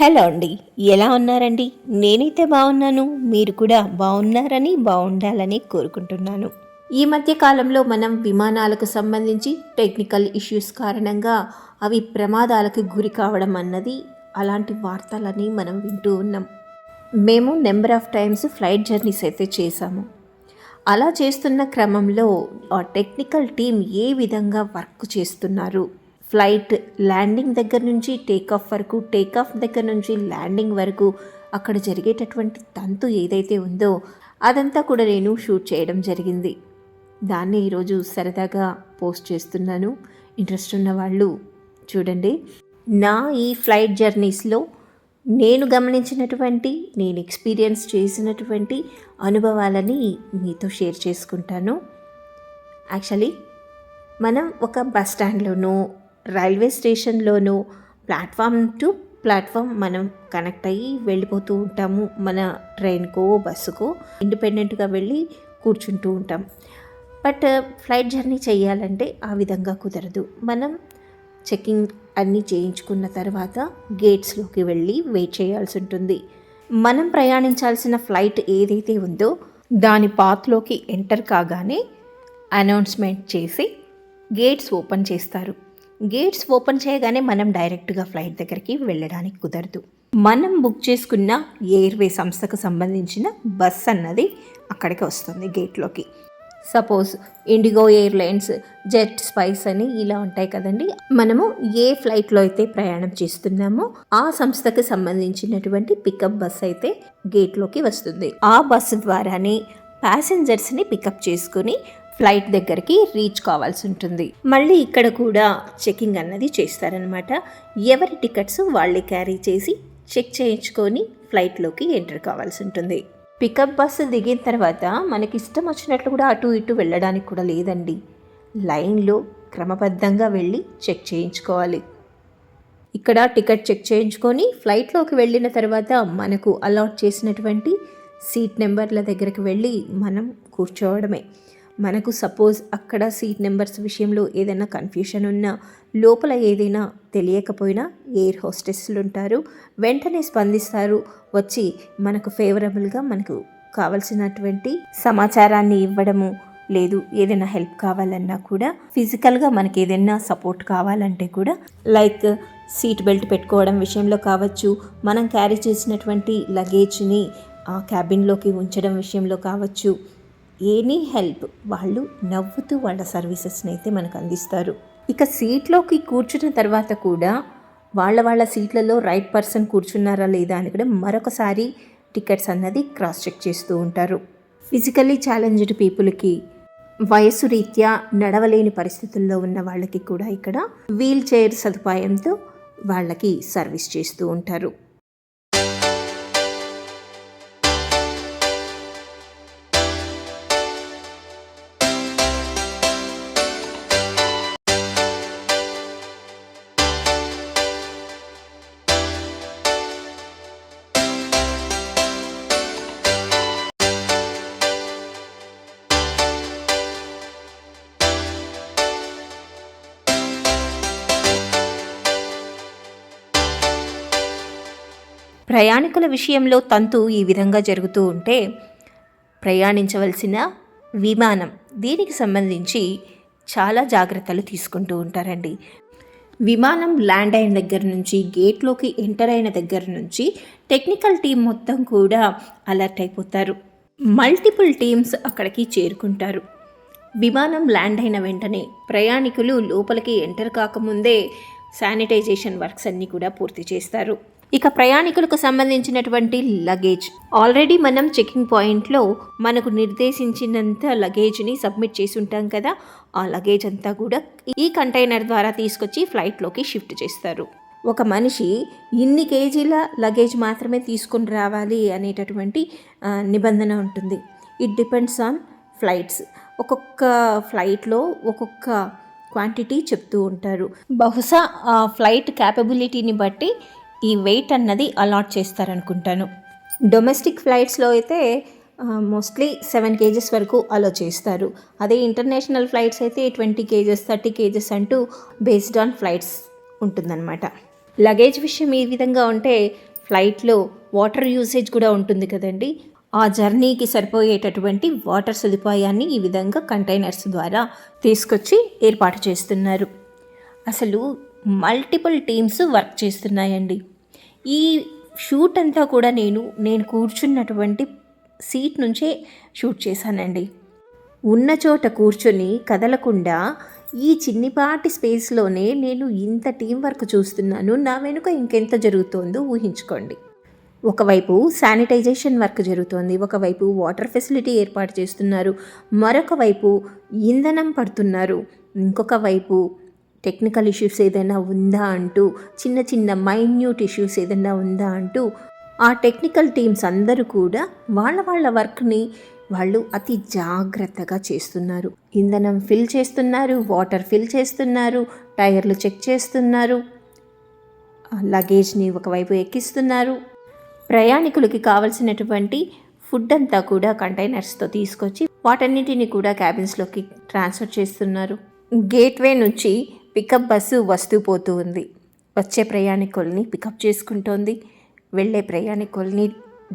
Hello అండి ఎలా ఉన్నారండి? నేనైతే బాగున్నాను మీరు కూడా బాగున్నారని బాగుండాలని కోరుకుంటున్నాను. ఈ మధ్య కాలంలో మనం విమానాలకు సంబంధించి టెక్నికల్ ఇష్యూస్ కారణంగా అవి ప్రమాదాలకు గురి కావడం అన్నది అలాంటి వార్తలని మనం వింటూ ఉన్నాం. మేము number of times flight journeys అయితే చేశాము. అలా చేస్తున్న క్రమంలో ఆ టెక్నికల్ టీం ఏ విధంగా వర్క్ చేస్తున్నారు? ఫ్లైట్ ల్యాండింగ్ దగ్గర నుంచి టేక్ ఆఫ్ వరకు టేక్ ఆఫ్ దగ్గర నుంచి ల్యాండింగ్ వరకు అక్కడ జరిగేటటువంటి తంతు ఏదైతే ఉందో అదంతా కూడా నేను షూట్ చేయడం జరిగింది. దాన్ని ఈరోజు సరదాగా పోస్ట్ చేస్తున్నాను. ఇంట్రెస్ట్ ఉన్న వాళ్ళు చూడండి. నా ఈ ఫ్లైట్ జర్నీస్లో నేను గమనించినటువంటి నేను ఎక్స్పీరియన్స్ చేసినటువంటి అనుభవాలని మీతో షేర్ చేసుకుంటాను. యాక్చువల్లీ మనం ఒక బస్ స్టాండ్లోనూ రైల్వే స్టేషన్లోనూ ప్లాట్ఫామ్ టు ప్లాట్ఫామ్ మనం కనెక్ట్ అయ్యి వెళ్ళిపోతూ ఉంటాము. మన ట్రైన్కో బస్సుకో ఇండిపెండెంట్గా వెళ్ళి కూర్చుంటూ ఉంటాం. బట్ ఫ్లైట్ జర్నీ చేయాలంటే ఆ విధంగా కుదరదు. మనం చెకింగ్ అన్నీ చేయించుకున్న తర్వాత గేట్స్లోకి వెళ్ళి వెయిట్ చేయాల్సి ఉంటుంది. మనం ప్రయాణించాల్సిన ఫ్లైట్ ఏదైతే ఉందో దాని పాత్లోకి ఎంటర్ కాగానే అనౌన్స్మెంట్ చేసి గేట్స్ ఓపెన్ చేస్తారు. గేట్స్ ఓపెన్ చేయగానే మనం డైరెక్ట్గా ఫ్లైట్ దగ్గరికి వెళ్ళడానికి కుదరదు. మనం బుక్ చేసుకున్న ఎయిర్వే సంస్థకు సంబంధించిన బస్ అన్నది అక్కడికి వస్తుంది గేట్లోకి. Suppose IndiGo airlines jet spice అని ఇలా ఉంటాయి కదండి. మనము ఏ ఫ్లైట్లో అయితే ప్రయాణం చేస్తున్నామో ఆ సంస్థకు సంబంధించినటువంటి పికప్ బస్ అయితే గేట్లోకి వస్తుంది. ఆ బస్సు ద్వారానే ప్యాసింజర్స్ని పికప్ చేసుకుని ఫ్లైట్ దగ్గరికి రీచ్ కావాల్సి ఉంటుంది. మళ్ళీ ఇక్కడ కూడా చెకింగ్ అన్నది చేస్తారనమాట ఎవరి టికెట్స్ వాళ్ళే క్యారీ చేసి చెక్ చేయించుకొని ఫ్లైట్లోకి ఎంటర్ కావాల్సి ఉంటుంది. పికప్ బస్సు దిగిన తర్వాత మనకి ఇష్టం వచ్చినట్లు కూడా అటు ఇటు వెళ్ళడానికి కూడా లేదండి. లైన్లో క్రమబద్ధంగా వెళ్ళి చెక్ చేయించుకోవాలి. ఇక్కడ టికెట్ చెక్ చేయించుకొని ఫ్లైట్లోకి వెళ్ళిన తర్వాత మనకు అలాట్ చేసినటువంటి సీట్ నెంబర్ల దగ్గరికి వెళ్ళి మనం కూర్చోవడమే. మనకు సపోజ్ అక్కడ సీట్ నెంబర్స్ విషయంలో ఏదైనా కన్ఫ్యూషన్ ఉన్నా లోపల ఏదైనా తెలియకపోయినా ఎయిర్ హోస్టెస్లు ఉంటారు. వెంటనే స్పందిస్తారు. వచ్చి మనకు ఫేవరబుల్గా మనకు కావలసినటువంటి సమాచారాన్ని ఇవ్వడము లేదు. ఏదైనా హెల్ప్ కావాలన్నా కూడా ఫిజికల్గా మనకి ఏదైనా సపోర్ట్ కావాలంటే కూడా లైక్ సీట్ బెల్ట్ పెట్టుకోవడం విషయంలో కావచ్చు మనం క్యారీ చేసినటువంటి లగేజ్ని ఆ క్యాబిన్లోకి ఉంచడం విషయంలో కావచ్చు ఎనీ హెల్ప్ వాళ్ళు నవ్వుతూ వాళ్ళ సర్వీసెస్ని అయితే మనకు అందిస్తారు. ఇక సీట్లోకి కూర్చున్న తర్వాత కూడా వాళ్ళ వాళ్ళ సీట్లలో రైట్ పర్సన్ కూర్చున్నారా లేదా అని కూడా మరొకసారి టికెట్స్ అన్నది క్రాస్ చెక్ చేస్తూ ఉంటారు. ఫిజికల్లీ ఛాలెంజ్డ్ పీపుల్కి వయసు రీత్యా నడవలేని పరిస్థితుల్లో ఉన్న వాళ్ళకి కూడా ఇక్కడ వీల్ చైర్ సదుపాయంతో వాళ్ళకి సర్వీస్ చేస్తూ ఉంటారు. ప్రయాణికుల విషయంలో తంతు ఈ విధంగా జరుగుతూ ఉంటే ప్రయాణించవలసిన విమానం దీనికి సంబంధించి చాలా జాగ్రత్తలు తీసుకుంటూ ఉంటారండి. విమానం ల్యాండ్ అయిన దగ్గర నుంచి గేట్లోకి ఎంటర్ అయిన దగ్గర నుంచి టెక్నికల్ టీం మొత్తం కూడా అలర్ట్ అయిపోతారు. మల్టిపుల్ టీమ్స్ అక్కడికి చేరుకుంటారు. విమానం ల్యాండ్ అయిన వెంటనే ప్రయాణికులు లోపలికి ఎంటర్ కాకముందే శానిటైజేషన్ వర్క్స్ అన్నీ కూడా పూర్తి చేస్తారు. ఇక ప్రయాణికులకు సంబంధించినటువంటి లగేజ్ ఆల్రెడీ మనం చెకింగ్ పాయింట్లో మనకు నిర్దేశించినంత లగేజ్ని సబ్మిట్ చేసి ఉంటాం కదా. ఆ లగేజ్ అంతా కూడా ఈ కంటైనర్ ద్వారా తీసుకొచ్చి ఫ్లైట్లోకి షిఫ్ట్ చేస్తారు. ఒక మనిషి ఇన్ని కేజీల లగేజ్ మాత్రమే తీసుకొని రావాలి అనేటటువంటి నిబంధన ఉంటుంది. ఇట్ డిపెండ్స్ ఆన్ ఫ్లైట్స్ ఒక్కొక్క ఫ్లైట్లో ఒక్కొక్క క్వాంటిటీ చెప్తూ ఉంటారు. బహుశా ఆ ఫ్లైట్ క్యాపబిలిటీని బట్టి ఈ వెయిట్ అన్నది అలాట్ చేస్తారనుకుంటాను. డొమెస్టిక్ ఫ్లైట్స్లో అయితే మోస్ట్లీ సెవెన్ కేజెస్ వరకు అలో చేస్తారు. అదే ఇంటర్నేషనల్ ఫ్లైట్స్ అయితే ట్వంటీ కేజెస్ థర్టీ కేజెస్ అంటూ బేస్డ్ ఆన్ ఫ్లైట్స్ ఉంటుందన్నమాట. లగేజ్ విషయం ఈ విధంగా ఉంటే ఫ్లైట్లో వాటర్ యూసేజ్ కూడా ఉంటుంది కదండి. ఆ జర్నీకి సరిపోయేటటువంటి వాటర్ సదుపాయాన్ని ఈ విధంగా కంటైనర్స్ ద్వారా తీసుకొచ్చి ఏర్పాటు చేస్తున్నారు. అసలు మల్టిపుల్ టీమ్స్ వర్క్ చేస్తున్నాయండి. ఈ షూట్ అంతా కూడా నేను నేను కూర్చున్నటువంటి సీట్ నుంచే షూట్ చేశానండి. ఉన్న చోట కూర్చొని కదలకుండా ఈ చిన్నిపాటి స్పేస్లోనే నేను ఇంత టీం వర్క్ చూస్తున్నాను. నా వెనుక ఇంకెంత జరుగుతోందో ఊహించుకోండి. ఒకవైపు శానిటైజేషన్ వర్క్ జరుగుతోంది. ఒకవైపు వాటర్ ఫెసిలిటీ ఏర్పాటు చేస్తున్నారు. మరొక వైపు ఇంధనం పడుతున్నారు. ఇంకొక వైపు టెక్నికల్ ఇష్యూస్ ఏదైనా ఉందా అంటూ చిన్న చిన్న మైన్యూట్ ఇష్యూస్ ఏదైనా ఉందా అంటూ ఆ టెక్నికల్ టీమ్స్ అందరూ కూడా వాళ్ళ వాళ్ళ వర్క్ని వాళ్ళు అతి జాగ్రత్తగా చేస్తున్నారు. ఇంధనం ఫిల్ చేస్తున్నారు వాటర్ ఫిల్ చేస్తున్నారు టైర్లు చెక్ చేస్తున్నారు లగేజ్ని ఒకవైపు ఎక్కిస్తున్నారు. ప్రయాణికులకి కావలసినటువంటి ఫుడ్ అంతా కూడా కంటైనర్స్తో తీసుకొచ్చి వాటన్నిటిని కూడా క్యాబిన్స్లోకి ట్రాన్స్ఫర్ చేస్తున్నారు. గేట్వే నుంచి పికప్ బస్సు వస్తూ పోతూ ఉంది వచ్చే ప్రయాణికుల్ని పికప్ చేసుకుంటోంది. వెళ్ళే ప్రయాణికుల్ని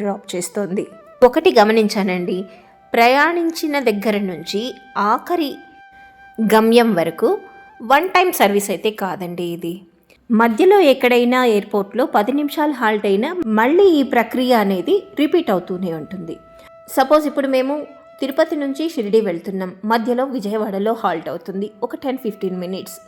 డ్రాప్ చేస్తోంది. ఒకటి గమనించానండి. ప్రయాణించిన దగ్గర నుంచి ఆఖరి గమ్యం వరకు వన్ టైం సర్వీస్ అయితే కాదండి ఇది. మధ్యలో ఎక్కడైనా ఎయిర్పోర్ట్లో పది నిమిషాలు హాల్ట్ అయినా మళ్ళీ ఈ ప్రక్రియ అనేది రిపీట్ అవుతూనే ఉంటుంది. సపోజ్ ఇప్పుడు మేము తిరుపతి నుంచి షిరిడి వెళ్తున్నాం. మధ్యలో విజయవాడలో హాల్ట్ అవుతుంది. ఒక టెన్ ఫిఫ్టీన్ మినిట్స్.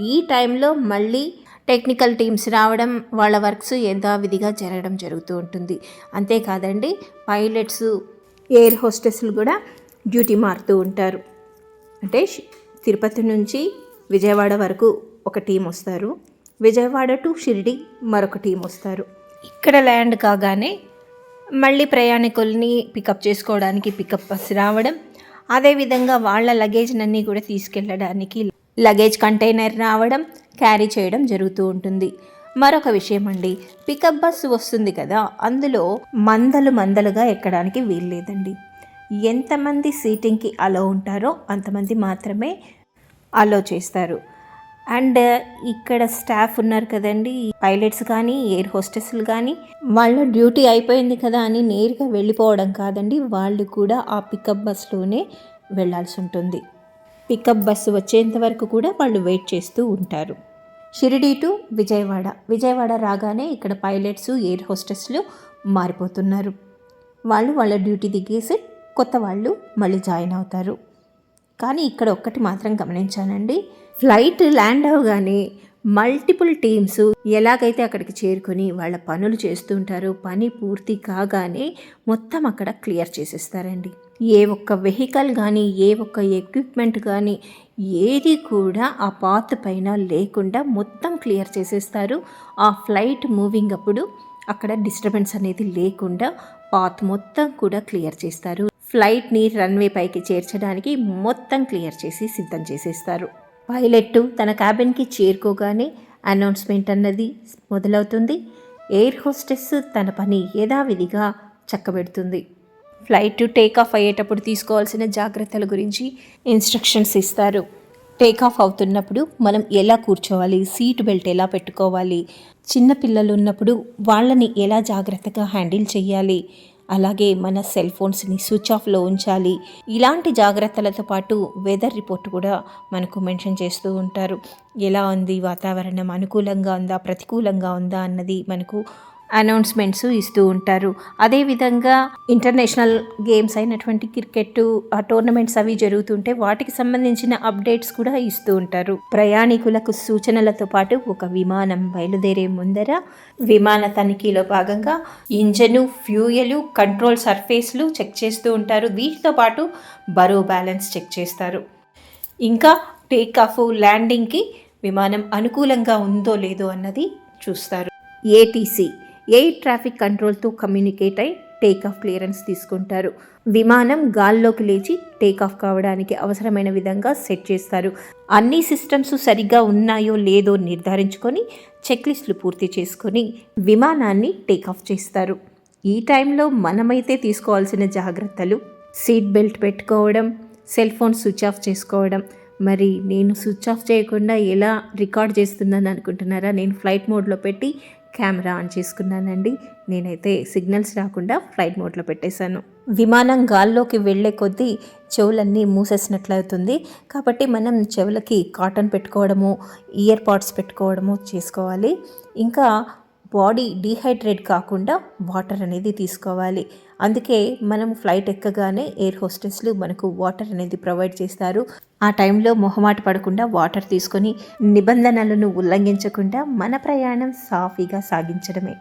ఈ టైంలో మళ్ళీ టెక్నికల్ టీమ్స్ రావడం వాళ్ళ వర్క్స్ యథావిధిగా జరగడం జరుగుతూ ఉంటుంది. అంతేకాదండి పైలట్స్ ఎయిర్ హోస్టెస్లు కూడా డ్యూటీ మారుతూ ఉంటారు. అంటే తిరుపతి నుంచి విజయవాడ వరకు ఒక టీం వస్తారు. విజయవాడ టు షిరిడి మరొక టీం వస్తారు. ఇక్కడ ల్యాండ్ కాగానే మళ్ళీ ప్రయాణికుల్ని పికప్ చేసుకోవడానికి పికప్ బస్ రావడం అదేవిధంగా వాళ్ళ లగేజ్నన్నీ కూడా తీసుకెళ్ళడానికి లగేజ్ కంటైనర్ రావడం క్యారీ చేయడం జరుగుతూ ఉంటుంది. మరొక విషయం అండి పికప్ బస్సు వస్తుంది కదా అందులో మందలు మందలుగా ఎక్కడానికి వీల్లేదండి ఎంతమంది సీటింగ్కి అలో ఉంటారో అంతమంది మాత్రమే అలో చేస్తారు. అండ్ ఇక్కడ స్టాఫ్ ఉన్నారు కదండి పైలట్స్ కానీ ఎయిర్ హోస్టెస్లు కానీ వాళ్ళ డ్యూటీ అయిపోయింది కదా అని నేరుగా వెళ్ళిపోవడం కాదండి వాళ్ళు కూడా ఆ పికప్ బస్లోనే వెళ్ళాల్సి ఉంటుంది. పికప్ బస్సు వచ్చేంత వరకు కూడా వాళ్ళు వెయిట్ చేస్తూ ఉంటారు. షిరిడి టు విజయవాడ. విజయవాడ రాగానే ఇక్కడ పైలట్స్ ఎయిర్ హోస్టెస్లు మారిపోతున్నారు. వాళ్ళు వాళ్ళ డ్యూటీ దిగేసి కొత్త వాళ్ళు మళ్ళీ జాయిన్ అవుతారు. కానీ ఇక్కడ ఒక్కటి మాత్రం గమనించానండి ఫ్లైట్ ల్యాండ్ అవగానే మల్టిపుల్ టీమ్స్ ఎలాగైతే అక్కడికి చేరుకొని వాళ్ళ పనులు చేస్తుంటారో పని పూర్తి కాగానే మొత్తం అక్కడ క్లియర్ చేసేస్తారండి. ఏ ఒక్క వెహికల్ కానీ ఏ ఒక్క ఎక్విప్మెంట్ కానీ ఏది కూడా ఆ పాత్ పైన లేకుండా మొత్తం క్లియర్ చేసేస్తారు. ఆ ఫ్లైట్ మూవింగ్ అప్పుడు అక్కడ డిస్టర్బెన్స్ అనేది లేకుండా పాత్ మొత్తం కూడా క్లియర్ చేస్తారు. ఫ్లైట్ని రన్వే పైకి చేర్చడానికి మొత్తం క్లియర్ చేసి సిద్ధం చేసేస్తారు. పైలట్ తన క్యాబిన్కి చేరుకోగానే అనౌన్స్మెంట్ అన్నది మొదలవుతుంది. ఎయిర్ హోస్టెస్ తన పని యథావిధిగా చక్కబెడుతుంది. ఫ్లైట్ టేక్ ఆఫ్ అయ్యేటప్పుడు తీసుకోవాల్సిన జాగ్రత్తల గురించి ఇన్స్ట్రక్షన్స్ ఇస్తారు. టేక్ ఆఫ్ అవుతున్నప్పుడు మనం ఎలా కూర్చోవాలి? సీట్ బెల్ట్ ఎలా పెట్టుకోవాలి? చిన్న పిల్లలు ఉన్నప్పుడు వాళ్ళని ఎలా జాగ్రత్తగా హ్యాండిల్ చేయాలి? అలాగే మన సెల్ ఫోన్స్ని స్విచ్ ఆఫ్లో ఉంచాలి. ఇలాంటి జాగ్రత్తలతో పాటు వెదర్ రిపోర్ట్ కూడా మనకు మెన్షన్ చేస్తూ ఉంటారు. ఎలా ఉంది వాతావరణం? అనుకూలంగా ఉందా? ప్రతికూలంగా ఉందా? అన్నది మనకు అనౌన్స్మెంట్స్ ఇస్తూ ఉంటారు. అదేవిధంగా ఇంటర్నేషనల్ గేమ్స్ అయినటువంటి క్రికెట్ ఆ టోర్నమెంట్స్ అవి జరుగుతుంటే వాటికి సంబంధించిన అప్డేట్స్ కూడా ఇస్తూ ఉంటారు. ప్రయాణికులకు సూచనలతో పాటు ఒక విమానం బయలుదేరే ముందర విమాన తనిఖీలో భాగంగా ఇంజను ఫ్యూయలు కంట్రోల్ సర్ఫేస్లు చెక్ చేస్తూ ఉంటారు. వీటితో పాటు బరువు బ్యాలెన్స్ చెక్ చేస్తారు. ఇంకా టేక్ ఆఫ్ ల్యాండింగ్కి విమానం అనుకూలంగా ఉందో లేదో అన్నది చూస్తారు. ఏటీసీ ఎయిర్ ట్రాఫిక్ కంట్రోల్తో కమ్యూనికేట్ అయి టేక్ ఆఫ్ క్లియరెన్స్ తీసుకుంటారు. విమానం గాల్లోకి లేచి టేక్ ఆఫ్ కావడానికి అవసరమైన విధంగా సెట్ చేస్తారు. అన్ని సిస్టమ్స్ సరిగ్గా ఉన్నాయో లేదో నిర్ధారించుకొని చెక్లిస్టులు పూర్తి చేసుకొని విమానాన్ని టేక్ ఆఫ్ చేస్తారు. ఈ టైంలో మనమైతే తీసుకోవాల్సిన జాగ్రత్తలు సీట్ బెల్ట్ పెట్టుకోవడం సెల్ ఫోన్ స్విచ్ ఆఫ్ చేసుకోవడం. మరి నేను స్విచ్ ఆఫ్ చేయకుండా ఎలా రికార్డ్ చేస్తుందని అనుకుంటున్నారా? నేను ఫ్లైట్ మోడ్లో పెట్టి కెమెరా ఆన్ చేసుకున్నానండి. నేనైతే సిగ్నల్స్ రాకుండా ఫ్లైట్ మోడ్లో పెట్టేశాను. విమానం గాల్లోకి వెళ్ళే కొద్దీ చెవులన్నీ మూసేసినట్లవుతుంది కాబట్టి మనం చెవులకి కాటన్ పెట్టుకోవడము ఇయర్ పాడ్స్ పెట్టుకోవడము చేసుకోవాలి. ఇంకా బాడీ డీహైడ్రేట్ కాకుండా వాటర్ అనేది తీసుకోవాలి. అందుకే మనం ఫ్లైట్ ఎక్కగానే ఎయిర్ హోస్టెస్లు మనకు వాటర్ అనేది ప్రొవైడ్ చేస్తారు. ఆ టైంలో మొహమాట పడకుండా వాటర్ తీసుకొని నిబంధనలను ఉల్లంఘించకుండా మన ప్రయాణం సాఫీగా సాగించడమే.